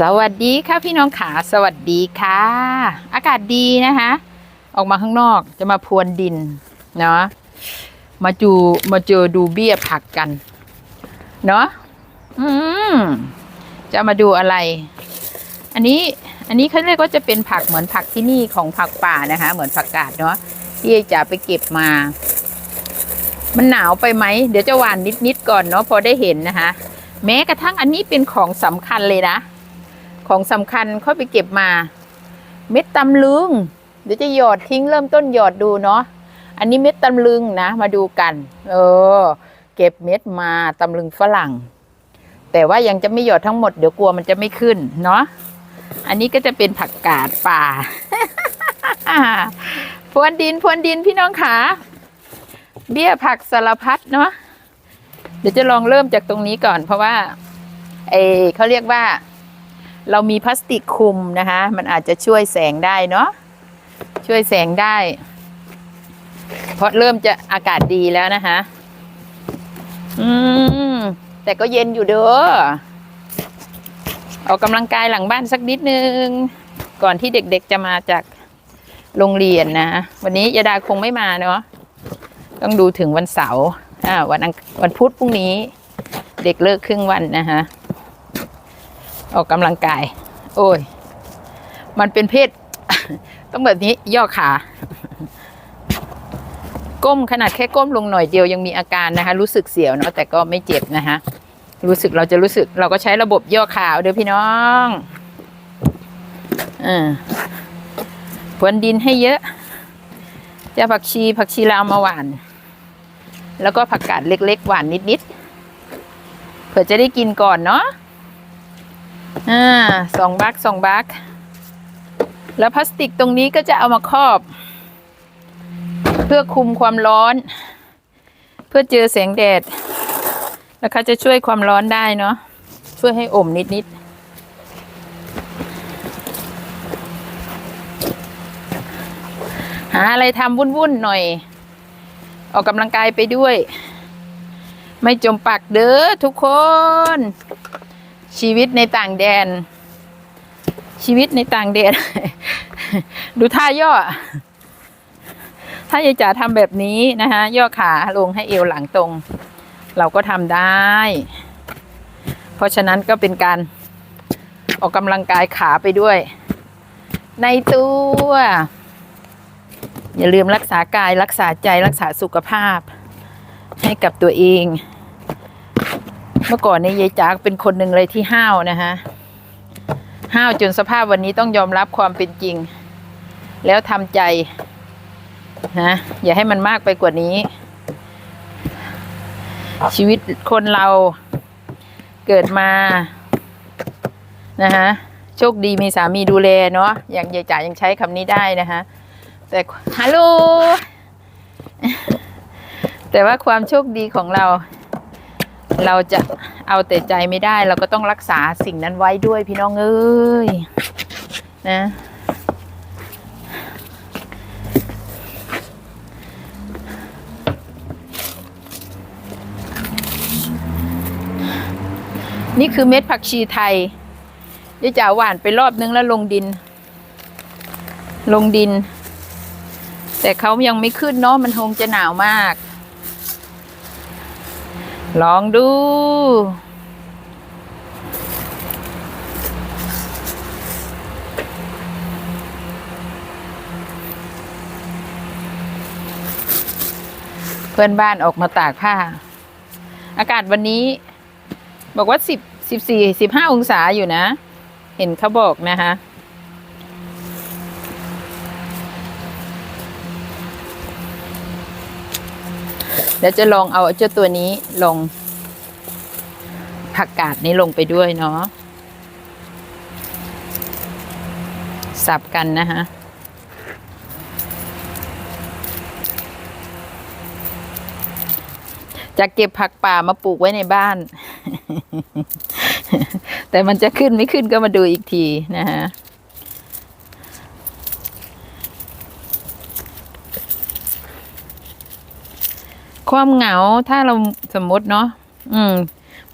สวัสดีค่ะพี่น้องขาสวัสดีค่ะ อากาศดีนะคะ ออกมาข้างนอกจะมาพรวนดินเนาะมาจูมาเจอดูเบี้ยผักกัน เนาะอืมจะมาดูอะไร อันนี้อันนี้เขาเรียกว่าจะเป็นผักเหมือนผักที่นี่ของผักป่านะคะ เหมือนผักกาดเนาะที่จะไปเก็บมา มันหนาวไปไหมเดี๋ยวจะหวานนิดๆก่อนเนาะพอได้เห็นนะคะ แม้กระทั่งอันนี้เป็นของสำคัญเลยนะ ของสำคัญเข้าไปเก็บมา เม็ดตำลึง เดี๋ยวจะหยอดทิ้งเริ่มต้นหยอดดูเนาะอันนี้เม็ดตำลึงนะ มาดูกัน เออ เก็บเม็ดมาตำลึงฝรั่ง แต่ว่ายังจะไม่หยอดทั้งหมดเดี๋ยวกลัวมันจะไม่ขึ้นเนาะอันนี้ก็จะเป็นผักกาดป่าพรวนดินพรวนดินพี่น้องขาเบี้ยผักสารพัดเนาะเดี๋ยวจะลองเริ่มจากตรงนี้ก่อน เพราะว่าเออเขาเรียกว่า เรามีพลาสติกคลุมนะคะ มันอาจจะช่วยแสงได้เนาะช่วยแสงได้ เพราะเริ่มจะอากาศดีแล้วนะคะ อืม แต่ก็เย็นอยู่เด้อออกกำลังกายหลังบ้านสักนิดนึง ก่อนที่เด็กๆจะมาจากโรงเรียนนะ วันนี้ยาดาคงไม่มาเนาะต้องดูถึงวันเสาร์อ่าวันอังวันพุธพรุ่งนี้ เด็กเลิกครึ่งวันนะคะ ออกกำลังกาย โอ้ย มันเป็นเพศ ต้องแบบนี้ย่อขา ก้มขนาดแค่ก้มลงหน่อยเดียวยังมีอาการนะคะ รู้สึกเสียวเนาะแต่ก็ไม่เจ็บนะคะรู้สึกเราจะรู้สึกเราก็ใช้ระบบย่อขาเด้อพี่น้องอ่าพรวนดินให้เยอะ จะผักชีผักชีลาวมาหวาน แล้วก็ผักกาดเล็กๆ หวานนิดๆเผื่อจะได้กินก่อนเนาะ อ่าสองบักสองบัก แล้วพลาสติกตรงนี้ก็จะเอามาครอบ เพื่อคุมความร้อน เพื่อเจอแสงแดด แล้วเขาจะช่วยความร้อนได้เนาะช่วยให้อมนิดนิดหาอะไรทำวุ่นๆหน่อย ออกกำลังกายไปด้วย ไม่จมปักเด้อทุกคน ชีวิตในต่างแดน ชีวิตในต่างแดน ดูท่าย่อ ถ้ายายจ๋าทำแบบนี้นะคะ ย่อขาลงให้เอวหลังตรง เราก็ทำได้ เพราะฉะนั้นก็เป็นการออกกำลังกายขาไปด้วย ในตัว อย่าลืมรักษากายรักษาใจรักษาสุขภาพ ให้กับตัวเอง มื่อก่อนเนี่ยยายจ๋าเป็นคนหนึ่งเลยที่ห้าวนะคะห้าวจนสภาพวันนี้ต้องยอมรับความเป็นจริง แล้วทำใจนะอย่าให้มันมากไปกว่านี้ ชีวิตคนเราเกิดมานะคะโชคดีมีสามีดูแลเนาะอย่างยายจ๋ายังใช้คำนี้ได้นะคะแต่ฮัลโหลแต่ว่าความโชคดีของเรา เราจะเอาแต่ใจไม่ได้ เราก็ต้องรักษาสิ่งนั้นไว้ด้วยพี่น้องเอ้ยนะนี่คือเม็ดผักชีไทยยายจ๋าหว่านไปรอบนึงแล้วลงดิน ลงดิน แต่เขายังไม่ขึ้นเนาะมันคงจะหนาวมาก ลองดู เพื่อนบ้านออกมาตากผ้า อากาศวันนี้ บอกว่าสิบสิบสี่สิบห้าองศาอยู่นะ เห็นเขาบอกนะคะ เดี๋ยวจะลองเอาเจ้าตัวนี้ลงผักกาดนี้ลงไปด้วยเนาะสับกันนะคะจะเก็บผักป่ามาปลูกไว้ในบ้าน แต่มันจะขึ้นไม่ขึ้นก็มาดูอีกทีนะฮะ ความเหงาถ้าเราสมมติเนาะอืม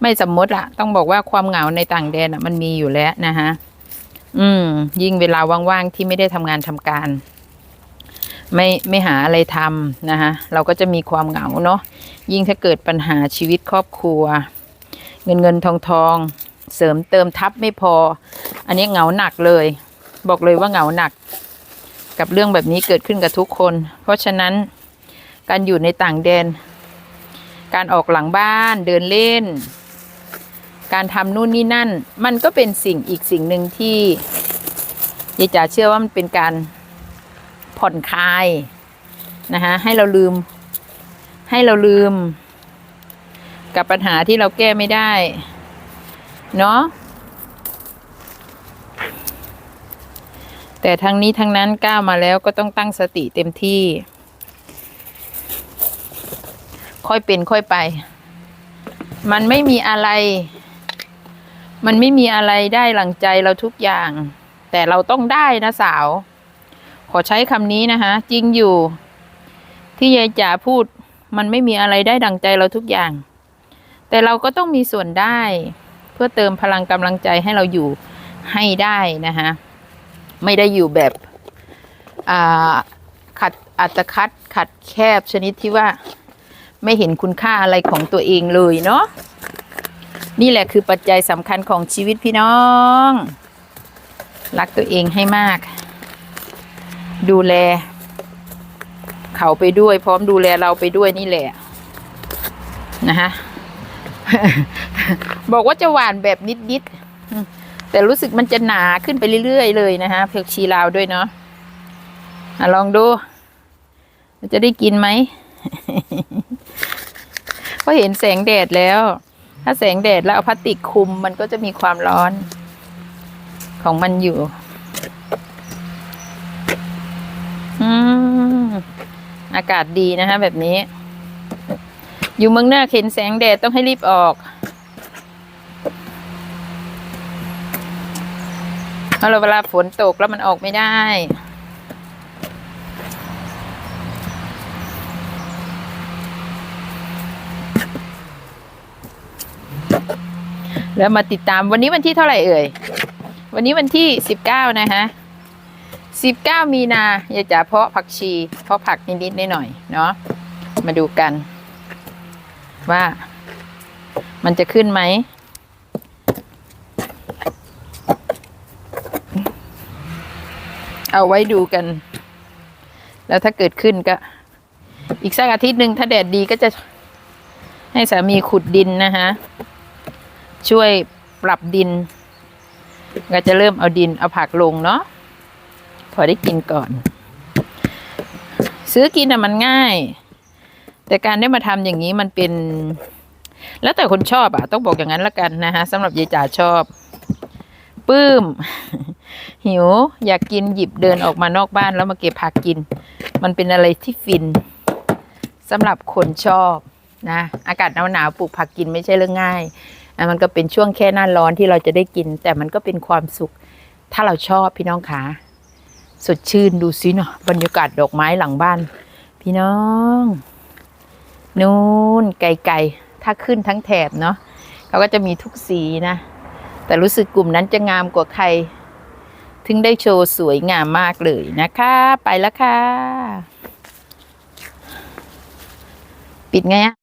ไม่สมมติละต้องบอกว่าความเหงาในต่างแดนอะมันมีอยู่แล้วนะคะอืม ยิ่งเวลาว่างๆที่ไม่ได้ทำงานทำการ ไม่ไม่หาอะไรทำนะคะเราก็จะมีความเหงาเนาะยิ่งถ้าเกิดปัญหาชีวิตครอบครัว เงินเงินทองทองเสริมเติมทับไม่พอ อันนี้เหงาหนักเลย บอกเลยว่าเหงาหนัก กับเรื่องแบบนี้เกิดขึ้นกับทุกคน เพราะฉะนั้นการอยู่ในต่างแดน การออกหลังบ้านเดินเล่น การทำนู่นนี่นั่น มันก็เป็นสิ่งอีกสิ่งหนึ่งที่ยายจ๋าเชื่อว่ามันเป็นการผ่อนคลายนะคะให้เราลืม ให้เราลืม กับปัญหาที่เราแก้ไม่ได้ เนาะแต่ทั้งนี้ทั้งนั้นก้าวมาแล้วก็ต้องตั้งสติเต็มที่ ค่อยเป็นค่อยไป มันไม่มีอะไร มันไม่มีอะไรได้หลังใจเราทุกอย่าง แต่เราต้องได้นะสาว ขอใช้คำนี้นะคะจริงอยู่ ที่ยายจ๋าพูด มันไม่มีอะไรได้ดังใจเราทุกอย่าง แต่เราก็ต้องมีส่วนได้ เพื่อเติมพลังกำลังใจให้เราอยู่ให้ได้นะคะไม่ได้อยู่แบบอ่าขัดอัตคัดขัดแคบชนิดที่ว่า ไม่เห็นคุณค่าอะไรของตัวเองเลยเนาะนี่แหละคือปัจจัยสำคัญของชีวิตพี่น้อง รักตัวเองให้มาก ดูแล เขาไปด้วย พร้อมดูแลเราไปด้วยนี่แหละนะคะบอกว่าจะหวานแบบนิดๆแต่รู้สึกมันจะหนาขึ้นไปเรื่อยๆเลยนะคะเผือกชีลาวด้วยเนาะอะลองดู จะได้กินไหม เพราะเห็นแสงแดดแล้ว ถ้าแสงแดดแล้วเอาพลาสติกคุมมันก็จะมีความร้อนของมันอยู่ อืม อากาศดีนะคะแบบนี้ อยู่เมืองหน้าเห็นแสงแดดต้องให้รีบออกเพราะเราเวลาฝนตกแล้วมันออกไม่ได้ แล้วมาติดตามวันนี้วันที่เท่าไหร่เอ่ย วันนี้วันที่สิบเก้านะคะสิบเก้ามีนาอย่าจ๋าเพาะผักชี เพาะผักนิดๆหน่อยๆเนาะมาดูกัน ว่า มันจะขึ้นไหมเอาไว้ดูกัน แล้วถ้าเกิดขึ้นก็ อีกสักอาทิตย์หนึ่งถ้าแดดดีก็จะให้สามีขุดดินนะคะ ช่วยปรับดิน ก็จะเริ่มเอาดินเอาผักลงเนาะพอได้กินก่อน ซื้อกินอะมันง่าย แต่การได้มาทำอย่างนี้มันเป็น แล้วแต่คนชอบอะต้องบอกอย่างนั้นละกันนะคะสำหรับยายจ๋าชอบปื้ม หิว อยากกินหยิบเดินออกมานอกบ้านแล้วมาเก็บผักกิน มันเป็นอะไรที่ฟินสำหรับคนชอบนะ อากาศหนาวๆปลูกผักกินไม่ใช่เรื่องง่าย อะมันก็เป็นช่วงแค่หน้าร้อนที่เราจะได้กิน แต่มันก็เป็นความสุข ถ้าเราชอบพี่น้องขาสดชื่นดูสิเนาะบรรยากาศดอกไม้หลังบ้าน พี่น้องนู่นไกลๆถ้าขึ้นทั้งแถบเนาะเขาก็จะมีทุกสีนะ แต่รู้สึกกลุ่มนั้นจะงามกว่าใคร ถึงได้โชว์สวยงามมากเลยนะคะ ไปแล้วค่ะ ปิดไงอะ